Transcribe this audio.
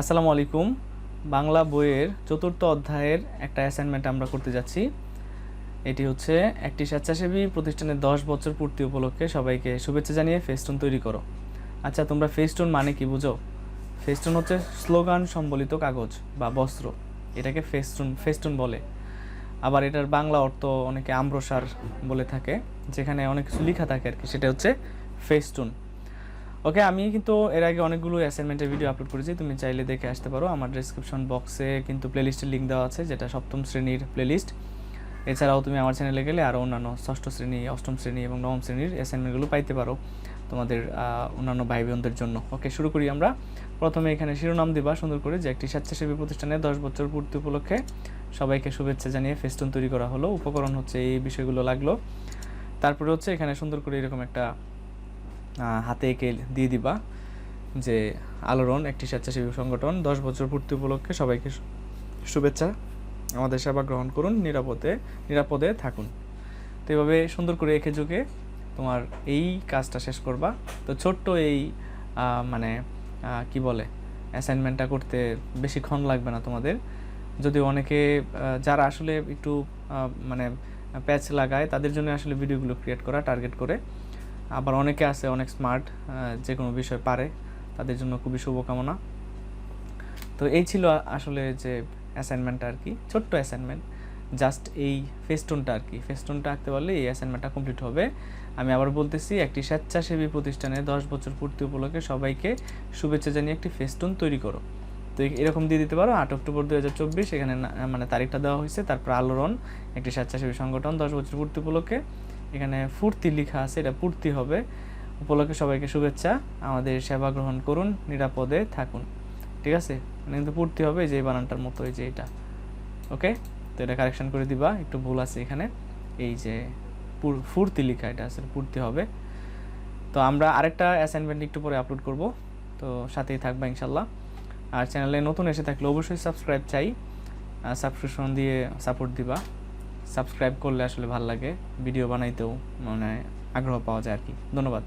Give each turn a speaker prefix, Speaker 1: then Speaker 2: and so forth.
Speaker 1: আসসালামু আলাইকুম। বাংলা বইয়ের চতুর্থ অধ্যায়ের একটা অ্যাসাইনমেন্ট আমরা করতে যাচ্ছি। এটি হচ্ছে একটি স্বেচ্ছাসেবী প্রতিষ্ঠানের দশ বছর পূর্তি উপলক্ষে সবাইকে শুভেচ্ছা জানিয়ে ফেস্টুন তৈরি করো। আচ্ছা তোমরা ফেস্টুন মানে কি বুঝো? ফেস্টুন হচ্ছে স্লোগান সম্বলিত কাগজ বা বস্ত্র। এটাকে ফেস্টুন ফেস্টুন বলে। আবার এটার বাংলা অর্থ অনেকে আম্রসার বলে থাকে, যেখানে অনেক কিছু লেখা থাকে আর কি। সেটা হচ্ছে ফেস্টুন। ওকে আমি কিন্তু এর আগে অনেকগুলো অ্যাসাইনমেন্টের ভিডিও আপলোড করেছি। তুমি চাইলে দেখে আসতে পারো। আমার ডেসক্রিপশন বক্সে কিন্তু প্লেলিস্টের লিঙ্ক দেওয়া আছে, যেটা সপ্তম শ্রেণির প্লেলিস্ট এছাড়াও তুমি আমার চ্যানেলে গেলে আরও অন্যান্য ষষ্ঠ শ্রেণি, অষ্টম শ্রেণি এবং নবম শ্রেণির অ্যাসাইনমেন্টগুলো পাইতে পারো তোমাদের অন্যান্য ভাই বোনদের জন্য। ওকে শুরু করি আমরা। প্রথমে এখানে শিরোনাম দিবা সুন্দর করে, যে একটি স্বেচ্ছাসেবী প্রতিষ্ঠানে দশ বছর পূর্তি উপলক্ষে সবাইকে শুভেচ্ছা জানিয়ে ফেস্টুন তৈরি করা হলো। উপকরণ হচ্ছে এই বিষয়গুলো লাগল। তারপরে হচ্ছে এখানে সুন্দর করে এরকম একটা হাতে এঁকে দিয়ে দিবা যে আলোড়ন, একটি স্বেচ্ছাসেবী সংগঠন, দশ বছর পূর্তি উপলক্ষে সবাইকে শুভেচ্ছা। আমাদের সেবা গ্রহণ করুন, নিরাপদে নিরাপদে থাকুন। তো এভাবে সুন্দর করে এঁকে ঝুঁকে তোমার এই কাজটা শেষ করবা। তো ছোট্ট এই মানে কি বলে অ্যাসাইনমেন্টটা করতে বেশিক্ষণ লাগবে না তোমাদের। যদি অনেকে যারা আসলে একটু মানে প্যাচ লাগায়, তাদের জন্য আসলে ভিডিওগুলো ক্রিয়েট করা টার্গেট করে। আবার অনেকে আছে, অনেক স্মার্ট যে কোনো বিষয় পারে, তাদের জন্য খুবই শুভকামনা। তো এই ছিল আসলে যে অ্যাসাইনমেন্টটা আর কি ছোট্ট অ্যাসাইনমেন্ট জাস্ট এই ফেস্টুনটা আর কি ফেস্টুনটা আঁকতে পারলে এই অ্যাসাইনমেন্টটা কমপ্লিট হবে। আমি আবার বলতেছি, একটি স্বেচ্ছাসেবী প্রতিষ্ঠানে দশ বছর পূর্তি উপলক্ষে সবাইকে শুভেচ্ছা জানিয়ে একটি ফেস্টুন তৈরি করো। তো এরকম দিয়ে দিতে পারো, আট অক্টোবর দু হাজার চব্বিশ, এখানে মানে তারিখটা দেওয়া হয়েছে, তারপর আলোড়ন, একটি স্বেচ্ছাসেবী সংগঠন দশ বছর পূর্তি উপলক্ষে। এখানে ফুর্তি লেখা আছে, এটা পূর্তি হবে। উপলক্ষে সবাইকে শুভেচ্ছা। আমাদের সেবা গ্রহণ করুন, নিরাপদে থাকুন। ঠিক আছে? মানে কিন্তু পূর্তি হবে যে বানানটার মতো, এই যে এটা। ওকে? তো এটা কারেকশন করে দিবা, একটু ভুল আছে এখানে। এই যে ফুর্তি লেখা এটা আসলে পূর্তি হবে। তো আমরা আরেকটা অ্যাসাইনমেন্ট একটু পরে আপলোড করব। তো সাথেই থাকবা ইনশাল্লাহ আর চ্যানেলে নতুন এসে থাকলে অবশ্যই সাবস্ক্রাইব চাই। সাবস্ক্রিপশন দিয়ে সাপোর্ট দিবা। সাবস্ক্রাইব করলে আসলে ভালো লাগে। ভিডিও বানাইতেও মানে আগ্রহ পাওয়া যায় আর কি। ধন্যবাদ।